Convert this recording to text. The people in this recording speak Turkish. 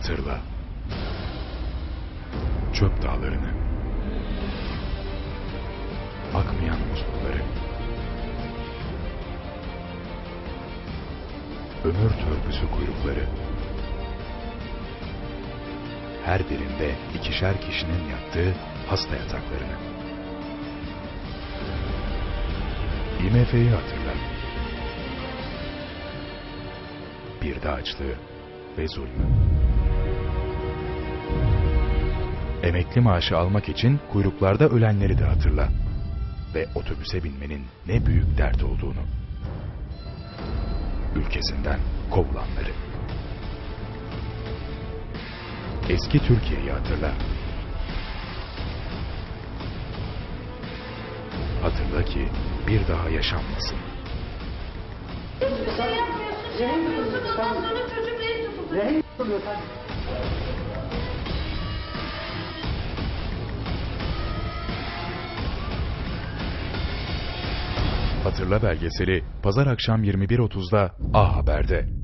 Hatırla. Çöp dağlarını. Akmayan muslukları. Ömür törpüsü kuyrukları. Her birinde ikişer kişinin yattığı hasta yataklarını. IMF'yi hatırla. Bir de açlığı ve zulmü. Emekli maaşı almak için kuyruklarda ölenleri de hatırla. Ve otobüse binmenin ne büyük dert olduğunu. Ülkesinden kovulanları. Eski Türkiye'yi hatırla. Hatırla ki bir daha yaşanmasın. Hiçbir şey yapmıyorsun. Şey yapıyorsun. Ondan sonra çocuk reis Hatırla belgeseli pazar akşam 21.30'da A Haber'de.